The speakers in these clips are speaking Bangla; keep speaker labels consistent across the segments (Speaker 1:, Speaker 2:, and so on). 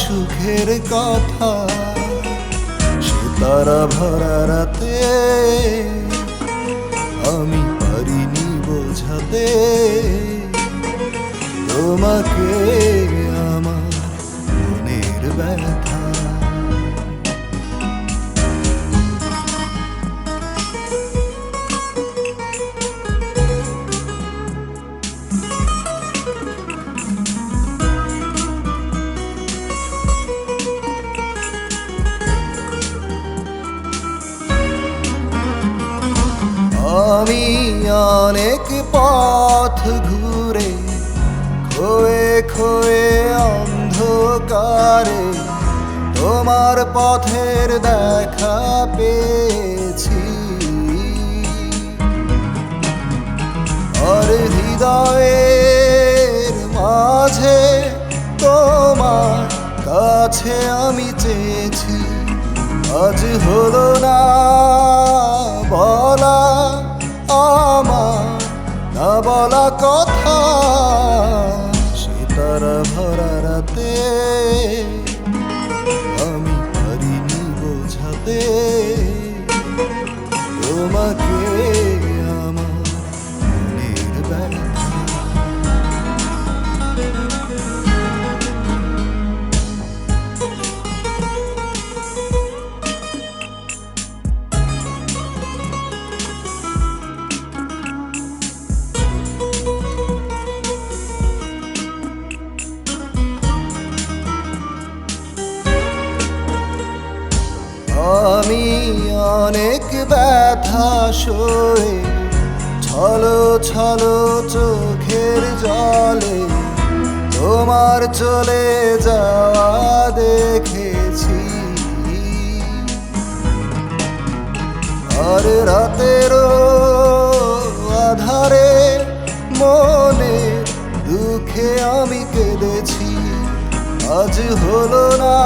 Speaker 1: সুখের কথা সে তারা ভরা রাতে আমি অনেক পথ ঘুরে, খোয়ে খোয়ে অন্ধকারে তোমার পথের দেখা পেয়েছি। আর হৃদয়ের মাঝে তোমার কাছে আমি চেয়েছি, আজ হলো না বলা বলা কথা আমি অনেক ব্যথা সয়ে ছলো ছলো চোখের জলে তোমার চলে যাওয়া দেখেছি। আর রাতেরও আধারে মনে দুঃখে আমি কেঁদেছি। আজ হলো না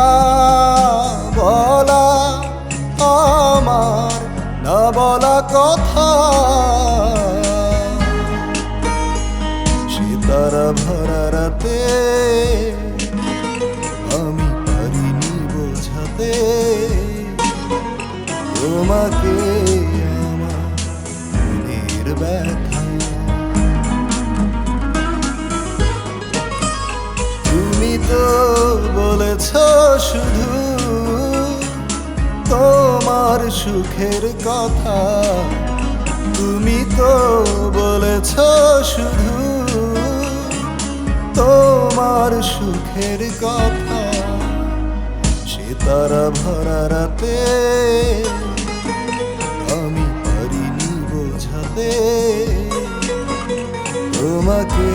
Speaker 1: বলা তুমি তো বলেছ শুধু তোমার সুখের কথা। তুমি তো বলেছ শুধু তোমার সুখের কথা। সে তারা ভরা রাতে বোঝাতে তোমাকে